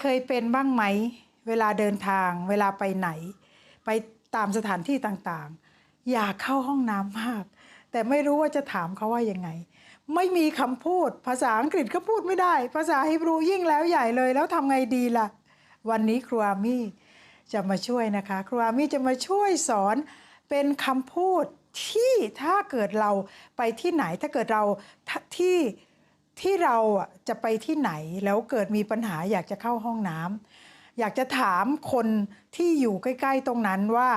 เคยเป็นบ้างไหม เวลาเดินทาง เวลาไปไหน ไปตามสถานที่ต่างๆ อยากเข้าห้องน้ำมาก แต่ไม่รู้ว่าจะถามเขาว่ายังไง ไม่มีคำพูด ภาษาอังกฤษก็พูดไม่ได้ ภาษาฮิบรูยิ่งแล้วใหญ่เลย แล้วทำไงดีล่ะ วันนี้ครูอามี่จะมาช่วยนะคะ ครูอามี่จะมาช่วยสอนเป็นคำพูดที่ถ้าเกิดเราไปที่ไหนถ้าเกิดเราที่ ที่เราจะไปที่ไหนแล้วเกิดมีปัญหาอยากจะเข้าห้องน้ำอยากจะถามคนที่อยู่ใกล้ ๆ ตรงนั้นว่า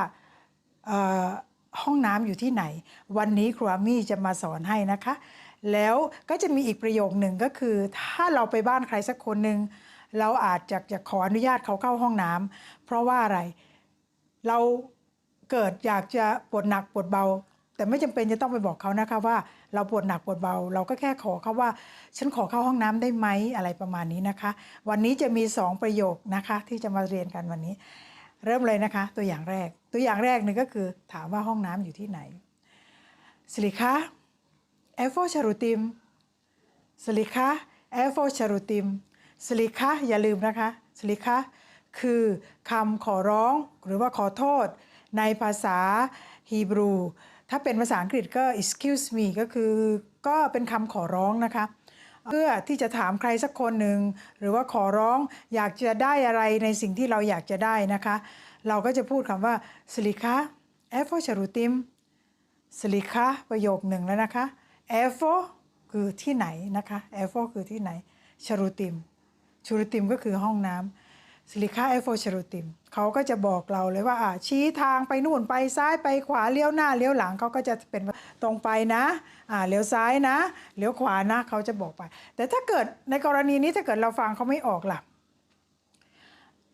ห้องน้ำอยู่ที่ไหน วันนี้ครูอามี่จะมาสอนให้นะคะ แล้วก็จะมีอีกประโยคหนึ่งก็คือ ถ้าเราไปบ้านใครสักคนหนึ่งเราอาจจะจะขออนุญาตเขาเข้าห้องน้ำเพราะว่าอะไรเราเกิดอยากจะปวดหนักปวดเบา แต่ไม่จำเป็นจะต้องไปบอกเขานะคะว่าเราปวดหนักปวดเบา เราก็แค่ขอเขาว่า ฉันขอเข้าห้องน้ำได้ไหมอะไรประมาณนี้นะคะ วันนี้จะมีสองประโยคนะคะที่จะมาเรียนกันวันนี้ เริ่มเลยนะคะ ตัวอย่างแรก ตัวอย่างแรกหนึ่งก็คือถามว่าห้องน้ำอยู่ที่ไหนสลิคะเอฟโฟชารุติมสลิคะเอฟโฟชารุติมสลิคะอย่าลืมนะคะสลิคะคือคำขอร้องหรือว่าขอโทษ ในภาษาฮีบรู ถ้าเป็นภาษาอังกฤษก็ excuse me ก็คือก็เป็นคำขอร้องนะคะ เพื่อที่จะถามใครสักคนหนึ่งหรือว่าขอร้องอยากจะได้อะไรในสิ่งที่เราอยากจะได้นะคะ เราก็จะพูดคำว่าสลิคะเอฟโฟชารุติมสลิคะประโยคหนึ่งแล้วนะคะเอฟโฟคือที่ไหนนะคะเอฟโฟคือที่ไหนชารุติมชารุติมก็คือห้องน้ำ สิลิคาเอฟโฟชรูติมเขาก็จะบอกเราเลยว่าอ่าชี้ทางไปนู่นไปซ้ายไปขวาเลี้ยวหน้าเลี้ยวหลังเขาก็จะเป็นตรงไปนะอ่าเลี้ยวซ้ายนะเลี้ยวขวานะเขาจะบอกไป แต่ถ้าเกิดในกรณีนี้ถ้าเกิดเราฟังเขาไม่ออกล่ะ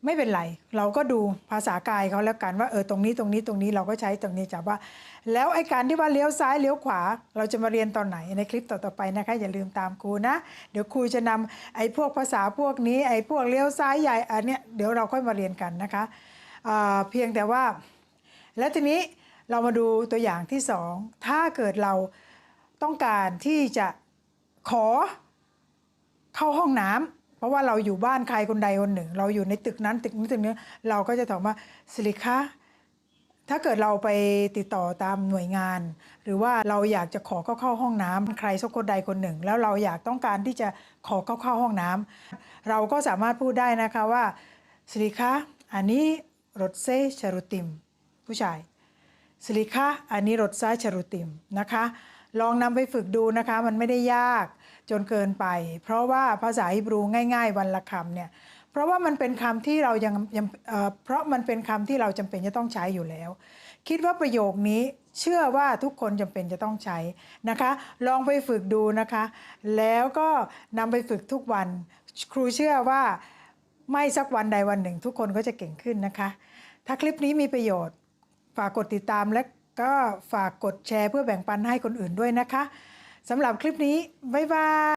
ไม่เป็นไร เราก็ดูภาษากายเขาแล้วกันว่าเออตรงนี้ตรงนี้ตรงนี้เราก็ใช้ตรงนี้จับว่า แล้วไอ้การที่ว่าเลี้ยวซ้ายเลี้ยวขวา เราจะมาเรียนตอนไหนในคลิปต่อๆไปนะคะ อย่าลืมตามครูนะ เดี๋ยวครูจะนำไอ้พวกภาษาพวกนี้ไอ้พวกเลี้ยวซ้ายใหญ่อันเนี้ยเดี๋ยวเราค่อยมาเรียนกันนะคะอ่าเพียงแต่ว่า แล้วทีนี้เรามาดูตัวอย่างที่สองถ้าเกิดเราต้องการที่จะขอเข้าห้องน้ำ เพราะว่าเราอยู่บ้านใครคนใดคนหนึ่ง เราอยู่ในตึกนั้นตึกนี้ตึกนี้เราก็จะถามว่าสิริคะถ้าเกิดเราไปติดต่อตามหน่วยงาน หรือว่าเราอยากจะขอเข้าเข้าห้องน้ำใครสักคนใดคนหนึ่ง แล้วเราอยากต้องการที่จะขอเข้าเข้าห้องน้ำเราก็สามารถพูดได้นะคะว่าสิริคะอันนี้รถเซชารุติม ผู้ชายสลิคะอันนี้รถซ้ายชรุติมนะคะ ลองนำไปฝึกดูนะคะ มันไม่ได้ยาก จนเกินไป เพราะว่าภาษาฮิบรูง่าย ๆ วันละคำเนี่ยเพราะว่ามันเป็นคำที่เรายังยังเอ่อเพราะมันเป็นคำที่เราจำเป็นจะต้องใช้อยู่แล้ว คิดว่าประโยคนี้เชื่อว่าทุกคนจำเป็นจะต้องใช้นะคะ ลองไปฝึกดูนะคะ แล้วก็นำไปฝึกทุกวัน ครูเชื่อว่าไม่สักวันใดวันหนึ่ง ทุกคนก็จะเก่งขึ้นนะคะ ถ้าคลิปนี้มีประโยชน์ ฝากกดติดตามและก็ฝากกดแชร์เพื่อแบ่งปันให้คนอื่นด้วยนะคะ สำหรับคลิปนี้ บ๊ายบาย